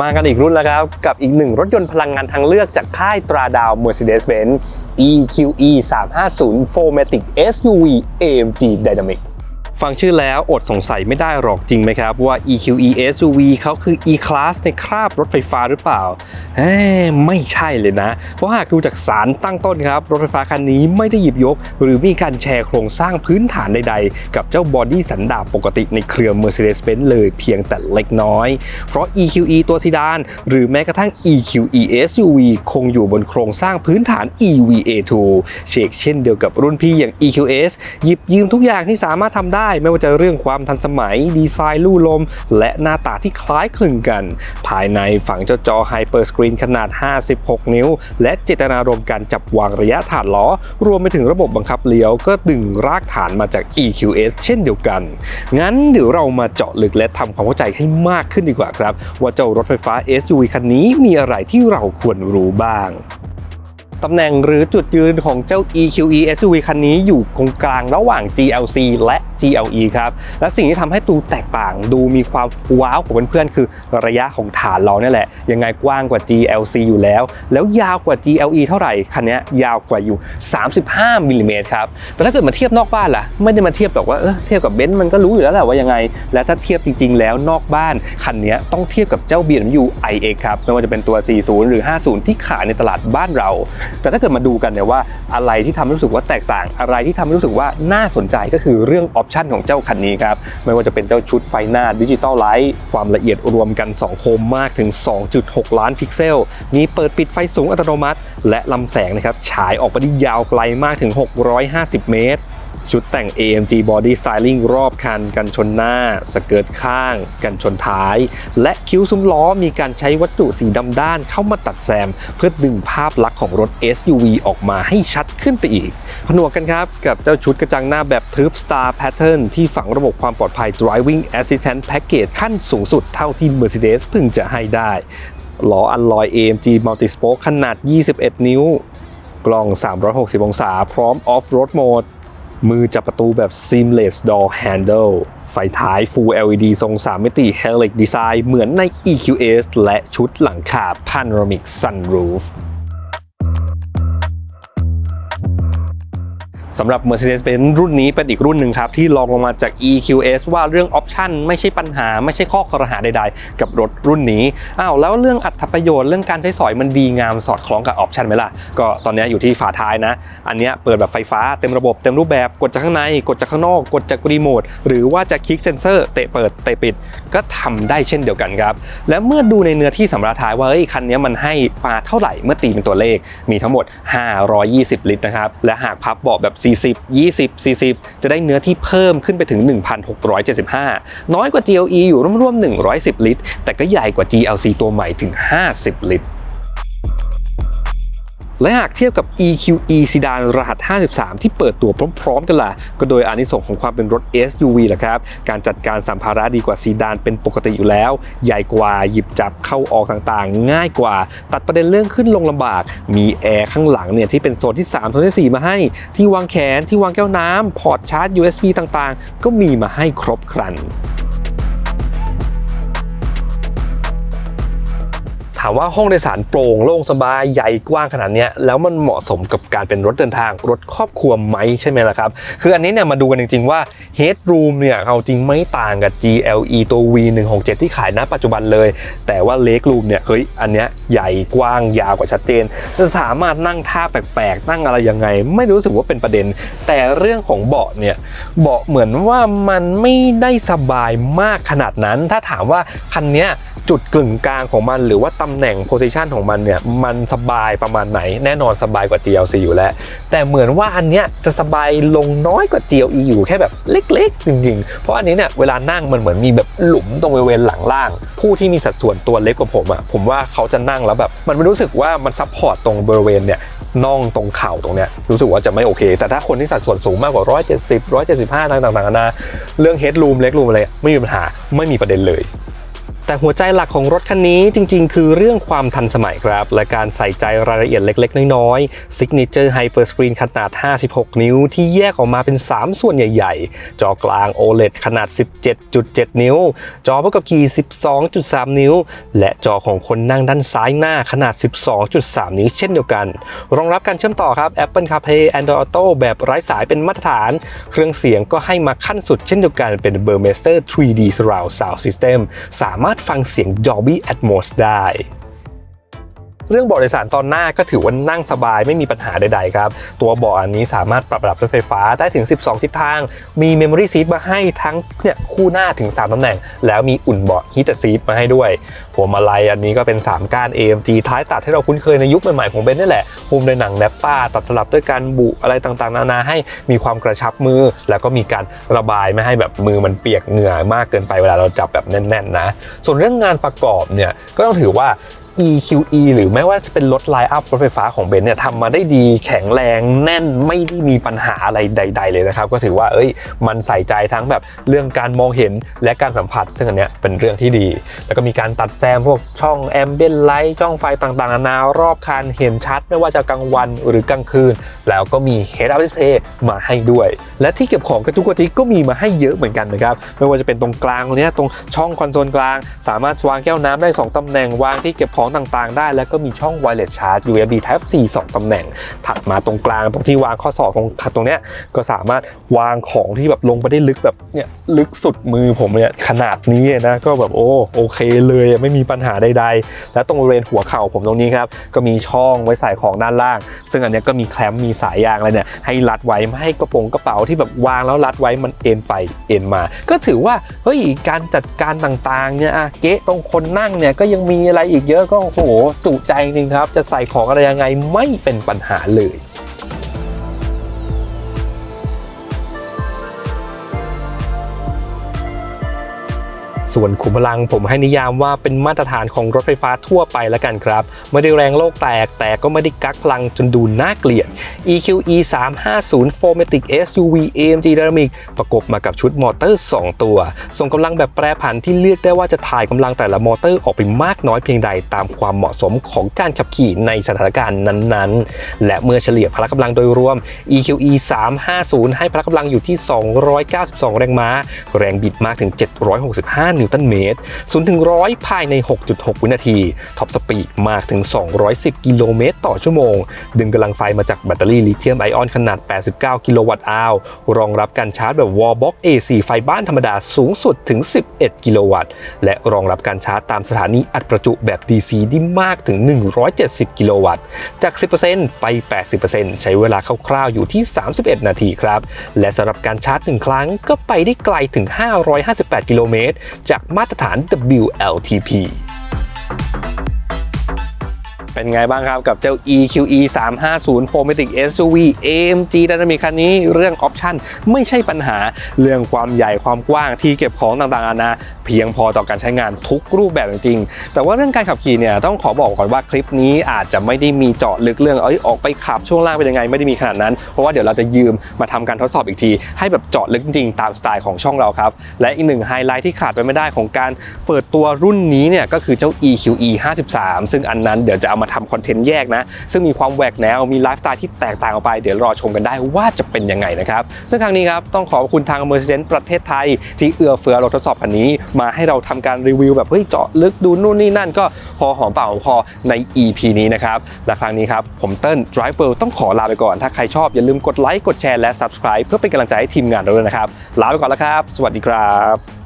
มากันอีกรุ่นแล้วครับ กับอีกหนึ่งรถยนต์พลังงานทางเลือกจากค่ายตราดาว Mercedes-Benz EQE 350 4matic SUV AMG Dynamic ฟังชื่อแล้วอดสงสัยไม่ได้หรอกจริงไหมครับ ว่า EQE SUV เขาคือ E-Class ในคราบรถไฟฟ้าหรือเปล่าเอ้ไม่ใช่เลยนะ เพราะหากดูจากสารตั้งต้นครับ รถไฟฟ้าคันนี้ไม่ได้หยิบยก หรือมีการแชร์โครงสร้างพื้นฐานใดๆ กับเจ้าบอดี้สันดาปปกติในเครือ Mercedes-Benz เลยเพียงแต่เล็กน้อย เพราะ EQE ตัวซีดาน หรือแม้กระทั่ง EQE SUV คงอยู่บนโครงสร้างพื้นฐาน EVA2 เชกเช่นเดียวกับรุ่นพี่อย่าง EQS หยิบยืมทุกอย่างที่สามารถทำได้ไม่ว่าจะเรื่องความทันสมัย ดีไซน์ลู่ลม และหน้าตาที่คล้ายคลึงกัน ภายในฝังเจ้าจอไฮเปอร์สกรีนขนาด 56 นิ้ว และเจตนารมณ์การจับวางระยะฐานล้อ รวมไปถึงระบบบังคับเลี้ยวก็ดึงรากฐานมาจาก EQS เช่นเดียวกัน งั้นเดี๋ยวเรามาเจาะลึกและทำความเข้าใจให้มากขึ้นดีกว่าครับ ว่าเจ้ารถไฟฟ้า SUV คันนี้มีอะไรที่เราควรรู้บ้าง ตำแหน่งหรือจุดยืนของเจ้า EQE SUV คันนี้อยู่ตรงกลางระหว่าง GLC และ GLE ครับ และสิ่งที่ทำให้ตูแตกต่างดูมีความว้าวของเพื่อนๆคือระยะของฐานล้อนี่แหละ ยังไงกว้างกว่า GLC อยู่แล้ว แล้วยาวกว่า GLE เท่าไหร่ คันนี้ยาวกว่าอยู่ 35มิลลิเมตรครับ แต่ถ้าเกิดมาเทียบนอกบ้านล่ะ ไม่ได้มาเทียบแบบว่าเออเทียบกับเบนซ์มันก็รู้อยู่แล้วแหละว่ายังไง และถ้าเทียบจริง ๆ แล้วนอกบ้านคันนี้ต้องเทียบกับเจ้า BMW iX ครับไม่ว่าจะเป็นตัว 40 หรือ 50 ที่ขายในตลาดบ้านเราแต่ถ้าเกิดมาดูกันเนี่ยว่าอะไรที่ทำให้รู้สึกว่าแตกต่าง อะไรที่ทำให้รู้สึกว่าน่าสนใจก็คือเรื่องออปชันของเจ้าคันนี้ครับ ไม่ว่าจะเป็นเจ้าชุดไฟหน้าดิจิตอลไลท์ความละเอียดรวมกัน 2 โคมมากถึง 2.6 ล้านพิกเซล มีเปิดปิดไฟสูงอัตโนมัติ และลำแสงนะครับฉายออกไปได้ยาวไกลมากถึง 650 เมตร ชุดแต่ง AMG Body Styling รอบคัน กันชนหน้า สเกิร์ตข้าง กันชนท้าย และคิ้วซุ้มล้อมีการใช้วัสดุสีดำด้านเข้ามาตัดแซม เพื่อดึงภาพลักษณ์ของรถ SUV ออกมาให้ชัดขึ้นไปอีก ผนวกกันครับ กับเจ้าชุดกระจังหน้าแบบทึบ Star Pattern ที่ฝังระบบความปลอดภัย Driving Assistant Package ขั้นสูงสุดเท่าที่ Mercedes เพิ่งจะให้ได้ล้ออัลลอย AMG Multispoke ขนาด 21 นิ้ว กล้อง 360 องศา พร้อม Off-Road Mode มื มือจับประตูแบบ seamless door handle ไฟท้าย Full LED ทรง 3 มิติ Helix Design เหมือนใน EQS และชุดหลังคา Panoramic Sunroof สำหรับ Mercedes-Benz รุ่นนี้เป็นอีกรุ่นหนึ่งครับ ที่รองลงมาจาก EQS ว่าเรื่องออปชันไม่ใช่ปัญหา ไม่ใช่ข้อคอรหาใดๆ กับรถรุ่นนี้อ้าวแล้วเรื่องอัตประโยชน์เรื่องการใช้สอยมันดีงามสอดคล้องกับออปชันไหมล่ะ ก็ตอนนี้อยู่ที่ฝาท้ายนะ อันนี้เปิดแบบไฟฟ้าเต็มระบบเต็มรูปแบบกดจากข้างใน กดจากข้างนอก กดจากรีโมทหรือว่าจะคลิกเซนเซอร์เตะเปิดเตะปิด ก็ทำได้เช่นเดียวกันครับและเมื่อดูในเนื้อที่สำราท้ายว่าเอ้คันนี้มันให้มาเท่าไหร่เมื่อตีเป็นตัวเลขมีทั้งหมด 520 ลิตรนะครับและหากพับเบาะแบบ40 20 40 จะได้เนื้อที่เพิ่มขึ้นไปถึง 1,675 น้อยกว่า GLE อยู่ร่วมๆ 110 ลิตร แต่ก็ใหญ่กว่า GLC ตัวใหม่ถึง 50 ลิตร และหากเทียบกับ EQE ซีดานรหัส 53 ที่เปิดตัวพร้อมๆ กันล่ะ ก็โดยอานิสงส์ของความเป็นรถ SUV แหละครับ การจัดการสัมภาระดีกว่าซีดานเป็นปกติอยู่แล้ว ใหญ่กว่าหยิบจับเข้าออกต่างๆ ง่ายกว่า ตัดประเด็นเรื่องขึ้นลงลำบาก มีแอร์ข้างหลังเนี่ยที่เป็นโซนที่ 3 โซนที่ 4 มาให้ ที่วางแขนที่วางแก้วน้ำพอร์ตชาร์จ USB ต่างๆ ก็มีมาให้ครบครัน ถามว่าห้องโดยสารโปร่งโล่งสบายใหญ่กว้างขนาดนี้แล้วมันเหมาะสมกับการเป็นรถเดินทางรถครอบครัวไหมใช่ไหมล่ะครับ คืออันนี้เนี่ยมาดูกันจริง ๆ ว่า Headroom เนี่ยเอาจริงไม่ต่างกับ GLE ตัว V167 ที่ขายณปัจจุบันเลย แต่ว่า Legroom เนี่ยเฮ้ยอันเนี้ยใหญ่กว้างยาวกว่าชัดเจนจะสามารถนั่งท่าแปลกๆ นั่งอะไรยังไง ไม่รู้สึกว่าเป็นประเด็น แต่เรื่องของเบาะเนี่ยเบาะเหมือนว่ามันไม่ได้สบายมากขนาดนั้น ถ้าถามว่าคันนี้จุดกึ่งกลางของมันหรือว่าตำแหน่งโพซิชันของมันเนี่ยมันสบายประมาณไหน แน่นอนสบายกว่า GLC อยู่แล้ว แต่เหมือนว่าอันเนี้ยจะสบายลงน้อยกว่า GLE อยู่แค่แบบเล็ก ๆ จริง ๆ เพราะอันนี้เนี่ยเวลานั่งมันเหมือนมีแบบหลุมตรงบริเวณหลังล่าง ผู้ที่มีสัดส่วนตัวเล็กกว่าผมอะ่ะผมว่าเขาจะนั่งแล้วแบบมันไม่รู้สึกว่ามันซับพอร์ตตรงบริเวณเนี่ยน่องตรงเข่าตรงเนี้ยรู้สึกว่าจะไม่โอเค แต่ถ้าคนที่สัดส่วนสูงมากกว่า 170 175ต่างๆนานาเรื่อง headroom เล็กรูมอะไรไม่มีปัญหาไม่มีประเด็นเลย แต่หัวใจหลักของรถคันนี้จริง ๆ คือเรื่องความทันสมัยครับ และการใส่ใจรายละเอียดเล็ก ๆ น้อยๆ Signature Hyper Screen ขนาด 56 นิ้ว ที่แยกออกมาเป็น 3 ส่วนใหญ่ๆ จอกลาง OLED ขนาด 17.7 นิ้ว จอผู้ขับขี่ 12.3 นิ้ว และจอของคนนั่งด้านซ้ายหน้าขนาด 12.3 นิ้ว เช่นเดียวกัน รองรับการเชื่อมต่อครับ Apple CarPlay Android Auto แบบไร้สายเป็นมาตรฐาน เครื่องเสียงก็ให้มาขั้นสุดเช่นเดียวกันเป็น Burmester 3D Surround Sound System สามารถฟังเสียง Dolby Atmos ได้ เรื่องเบาะโดยสารตอนหน้าก็ถือว่านั่งสบายไม่มีปัญหาใดๆครับ ตัวเบาะอันนี้สามารถปรับระดับด้วยไฟฟ้าได้ถึง 12 ทิศทาง มี Memory Seat มาให้ทั้งเนี่ยคู่หน้าถึง 3ตำแหน่ง แล้วมีอุ่นเบาะ Heated Seat มาให้ด้วยพวงมาลัยอันนี้ก็เป็น 3 ก้าน AMG ท้ายตัดที่เราคุ้นเคยในยุคใหม่ๆของเบนซ์นี่แหละหุ้มด้วยหนังแนปป้าตัดสลับด้วยการบุอะไรต่างๆ นานาให้มีความกระชับมือ แล้วก็มีการระบายไม่ให้แบบมือมันเปียกเหงื่อมากเกินไปเวลาเราจับแบบแน่นๆนะส่วนเรื่องงานประกอบเนี่ยก็ต้องถือว่า EQE หรือแม้ว่าจะเป็นรถไลน์อัพรถไฟฟ้าของเบนซ์เนี่ยทำมาได้ดีแข็งแรงแน่นไม่ได้มีปัญหาอะไรใด ๆ เลยนะครับ ก็ถือว่าเอ้ยมันใส่ใจทั้งแบบเรื่องการมองเห็นและการสัมผัส ซึ่งอันเนี้ยเป็นเรื่องที่ดี แล้วก็มีการตัดแซมพวกช่องแอมเบียนไลท์ช่องไฟต่างๆนานารอบคันเห็นชัด ไม่ว่าจะกลางวันหรือกลางคืน แล้วก็มี Head Up Display มาให้ด้วย และที่เก็บของกระจุกกระจิกก็มีมาให้เยอะเหมือนกันนะครับไม่ว่าจะเป็นตรงกลางเนี้ยตรงช่องคอนโซลกลาง สามารถวางแก้วน้ำได้สองตำแหน่งวางที่เก็บของต่างๆ ได้ แล้วก็มีช่อง Wireless Charge USB Type C 2ตำแหน่ง ถัดมาตรงกลางตรงที่วางข้อศอกตรงตรงเนี้ยก็สามารถวางของที่แบบลงไปได้ลึกแบบเนี่ยลึกสุดมือผมเนี่ยขนาดนี้นะก็แบบโอ้โอเคเลยไม่มีปัญหาใดๆ และตรงบริเวณหัวเข่าผมตรงนี้ครับก็มีช่องไว้ใส่ของด้านล่าง ซึ่งอันนี้ก็มีแคลมมีสายยางอะไรเนี่ยให้รัดไว้ไม่ให้กระโปรงกระเป๋าที่แบบวางแล้วรัดไว้มันเอ็นไปเอ็นมา ก็ถือว่าเฮ้ยการจัดการต่างๆเนี่ยอะเก๊ะตรงคนนั่งเนี่ยก็ยังมีอะไรอีกเยอะก็โอ้โหจุใจจริงครับ จะใส่ของอะไรยังไงไม่เป็นปัญหาเลย ส่วนขุมพลังผมให้นิยามว่าเป็นมาตรฐานของรถไฟฟ้าทั่วไปแล้วกันครับ ไม่ได้แรงโลกแตก แต่ก็ไม่ได้กักพลังจนดูน่าเกลียด EQE 350 4matic SUV AMG Dynamic ประกบมากับชุดมอเตอร์ 2 ตัว ส่งกำลังแบบแปรผันที่เลือกได้ว่าจะถ่ายกำลังแต่ละมอเตอร์ออกไปมากน้อยเพียงใดตามความเหมาะสมของการขับขี่ในสถานการณ์นั้นๆ และเมื่อเฉลี่ยพละกำลังโดยรวม EQE 350 ให้พละกำลังอยู่ที่ 292 แรงม้า แรงบิดมากถึง 765นิวตันเมตร 0 ถึง 100 ภายใน 6.6 วินาที ท็อปสปีดมากถึง 210 กิโลเมตรต่อชั่วโมง ดึงกำลังไฟมาจากแบตเตอรี่ลิเธียมไอออนขนาด 89 กิโลวัตต์อาวรองรับการชาร์จแบบ Wallbox AC ไฟบ้านธรรมดาสูงสุดถึง 11 กิโลวัตต์ และรองรับการชาร์จตามสถานีอัดประจุแบบ DC ได้มากถึง 170 กิโลวัตต์ จาก 10%ไป 80%ใช้เวลาคร่าวๆอยู่ที่ 31 นาทีครับ และสำหรับการชาร์จ 1 ครั้งก็ไปได้ไกลถึง 558 กิโลเมตรจากมาตรฐาน WLTP เป็นไงบ้างครับกับเจ้า EQE 350 4matic SUV AMG Dynamic คันนี้เรื่องออปชั่นไม่ใช่ปัญหาเรื่องความใหญ่ความกว้างที่เก็บของต่างๆนานาเพียงพอต่อการใช้งานทุกรูปแบบจริงๆ แต่ว่าเรื่องการขับขี่เนี่ยต้องขอบอกก่อนว่าคลิปนี้อาจจะไม่ได้มีเจาะลึกเรื่องเอ้ยออกไปขับช่วงล่างเป็นยังไงไม่ได้มีขนาดนั้น เพราะว่าเดี๋ยวเราจะยืมมาทำการทดสอบอีกที ให้แบบเจาะลึกจริงๆ ตามสไตล์ของช่องเราครับ และอีกหนึ่งไฮไลท์ที่ขาดไปไม่ได้ของการเปิดตัวรุ่นนี้เนี่ยก็คือเจ้า EQE 53 ซึ่งอันนั้นเดี๋ยวจะเอามาทำคอนเทนต์แยกนะ ซึ่งมีความแหวกแนวมีไลฟ์สไตล์ที่แตกต่างออกไป เดี๋ยวรอชมกันได้ว่าจะเป็นยังไงนะครับ ซึ่งครั้งนี้ครับต้องขอบคุณทาง Mercedes ประเทศไทย ที่เอื้อเฟื้อรถทดสอบคันนี้ มาให้เราทำการรีวิวแบบเฮ้ยเจาะลึกดูนู่นนี่นั่นก็พอหอมปากหอมคอใน EP นี้นะครับและครั้งนี้ครับผมเติ้ล Driver ต้องขอลาไปก่อน ถ้าใครชอบอย่าลืมกดไลค์กดแชร์และ Subscribe เพื่อเป็นกำลังใจให้ทีมงานเราด้วยนะครับลาไปก่อนแล้วครับ สวัสดีครับ